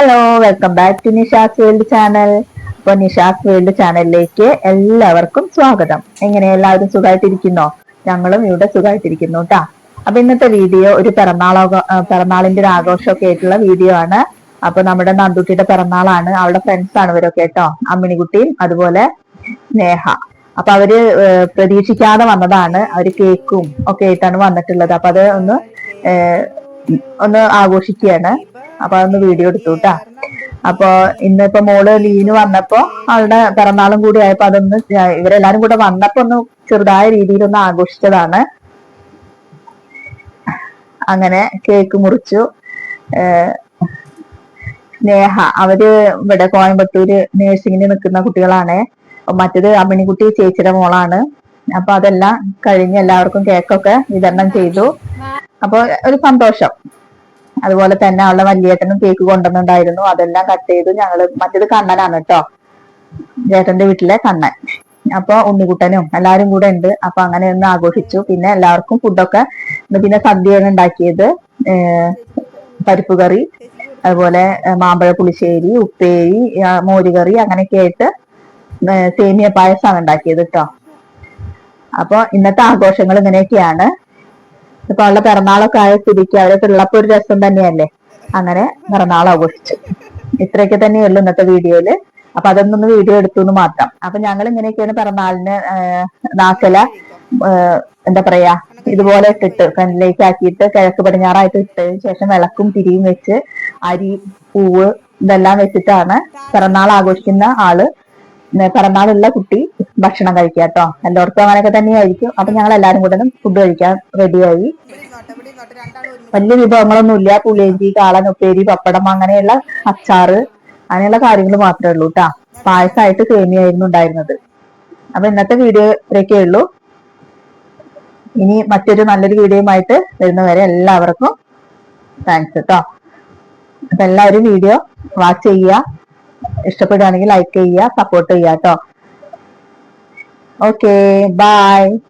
Hello welcome back to Nisha's world channel. അപ്പൊ Nisha's world ചാനലിലേക്ക് എല്ലാവർക്കും സ്വാഗതം. എങ്ങനെ എല്ലാവരും സുഖമായിട്ടിരിക്കുന്നോ ഞങ്ങളും ഇവിടെ സുഖമായിട്ടിരിക്കുന്നു കേട്ടാ അപ്പൊ ഇന്നത്തെ വീഡിയോ ഒരു പിറന്നാളോ പിറന്നാളിന്റെ ഒരു ആഘോഷമൊക്കെ ആയിട്ടുള്ള വീഡിയോ ആണ്. അപ്പൊ നമ്മുടെ നന്ദുട്ടിയുടെ പിറന്നാളാണ്. അവളുടെ ഫ്രണ്ട്സ് ആണ് ഇവരൊക്കെ കേട്ടോ അമ്മിണിക്കുട്ടിയും അതുപോലെ സ്നേഹ. അപ്പൊ അവർ പ്രതീക്ഷിക്കാതെ വന്നതാണ്. അവർ കേക്കും ഒക്കെ ആയിട്ടാണ് വന്നിട്ടുള്ളത്. അപ്പൊ അത് ഒന്ന് ഒന്ന് ആഘോഷിക്കുകയാണ്. അപ്പൊ അതൊന്ന് വീഡിയോ എടുത്തു കേട്ടാ അപ്പൊ ഇന്നിപ്പോ മോൾ ലീന് വന്നപ്പോ അവളുടെ പിറന്നാളും കൂടി ആയപ്പോ അതൊന്ന് ഇവരെല്ലാരും കൂടെ വന്നപ്പോ ഒന്ന് ചെറുതായ രീതിയിൽ ഒന്ന് ആഘോഷിച്ചതാണ്. അങ്ങനെ കേക്ക് മുറിച്ചു. സ്നേഹ അവർ ഇവിടെ കോയമ്പത്തൂര് നേഴ്സിംഗിന് നിൽക്കുന്ന കുട്ടികളാണ്. മറ്റത് അമ്മിണിക്കുട്ടി ചേച്ചിയുടെ മോളാണ്. അപ്പൊ അതെല്ലാം കഴിഞ്ഞ് എല്ലാവർക്കും കേക്കൊക്കെ വിതരണം ചെയ്തു. അപ്പൊ ഒരു സന്തോഷം. അതുപോലെ തന്നെ അവളെ വല്യേട്ടനും കേക്ക് കൊണ്ടുവന്നിട്ടുണ്ടായിരുന്നു. അതെല്ലാം കട്ട് ചെയ്തു. ഞങ്ങൾ മറ്റേത് കണ്ണനാണ് കേട്ടോ ചേട്ടന്റെ വീട്ടിലെ കണ്ണൻ. അപ്പൊ ഉണ്ണിക്കുട്ടനും എല്ലാരും കൂടെ ഉണ്ട്. അപ്പൊ അങ്ങനെ ഒന്ന് ആഘോഷിച്ചു. പിന്നെ എല്ലാവർക്കും ഫുഡൊക്കെ പിന്നെ സദ്യയാണ് ഉണ്ടാക്കിയത്. പരിപ്പ് കറി അതുപോലെ മാമ്പഴ പുളിശ്ശേരി ഉപ്പേരി മോരുകറി അങ്ങനെയൊക്കെ ആയിട്ട് സേമിയ പായസമാണ് ഉണ്ടാക്കിയത് കേട്ടോ അപ്പൊ ഇന്നത്തെ ആഘോഷങ്ങൾ ഇങ്ങനെയൊക്കെയാണ്. ഇപ്പൊ അവളുടെ പിറന്നാളൊക്കെ ആയ സ്ഥിതിക്ക് അവരൊക്കെ ഉള്ളപ്പോ ഒരു രസം തന്നെയല്ലേ? അങ്ങനെ പിറന്നാൾ ആഘോഷിച്ചു. ഇത്രയൊക്കെ തന്നെയുള്ളൂ ഇന്നത്തെ വീഡിയോയിൽ അപ്പൊ അതൊന്നൊന്ന് വീഡിയോ എടുത്തു എന്ന് മാത്രം. അപ്പൊ ഞങ്ങൾ ഇങ്ങനെയൊക്കെയാണ് പിറന്നാളിന് നാക്കല എന്താ പറയാ ഇതുപോലെ ഇട്ടിട്ട് ഫ്രണ്ടിലേക്ക് ആക്കിയിട്ട് കിഴക്ക് പടിഞ്ഞാറായിട്ട് ഇട്ടതിന് ശേഷം വിളക്കും തിരിയും വെച്ച് അരി പൂവ് ഇതെല്ലാം വെച്ചിട്ടാണ് പിറന്നാൾ ആഘോഷിക്കുന്ന ആൾ. പിറന്നാളുള്ള കുട്ടി ഭക്ഷണം കഴിക്കുക കേട്ടോ. എല്ലായിടത്തും അങ്ങനെയൊക്കെ തന്നെയായിരിക്കും. അപ്പൊ ഞങ്ങൾ എല്ലാരും കൂടെ ഫുഡ് കഴിക്കാൻ റെഡിയായി വലിയ വിഭവങ്ങളൊന്നും ഇല്ല. പുളിയഞ്ചി കാളൻ ഉപ്പേരി പപ്പടം അങ്ങനെയുള്ള അച്ചാറ് അങ്ങനെയുള്ള കാര്യങ്ങൾ മാത്രമേ ഉള്ളൂ കേട്ടാ. പായസമായിട്ട് സേമിയായിരുന്നു ഉണ്ടായിരുന്നത്. അപ്പൊ ഇന്നത്തെ വീഡിയോ ഇത്രയൊക്കെ ഉള്ളൂ. ഇനി മറ്റൊരു നല്ലൊരു വീഡിയോയുമായിട്ട് വരുന്നവരെ എല്ലാവർക്കും താങ്ക്സ് കേട്ടോ. അപ്പൊ എല്ലാവരും വീഡിയോ വാച്ച് ചെയ്യുക. ഇഷ്ടപ്പെടുകയാണെങ്കിൽ ലൈക്ക് ചെയ്യുക സപ്പോർട്ട് ചെയ്യുക കേട്ടോ. Okay, bye.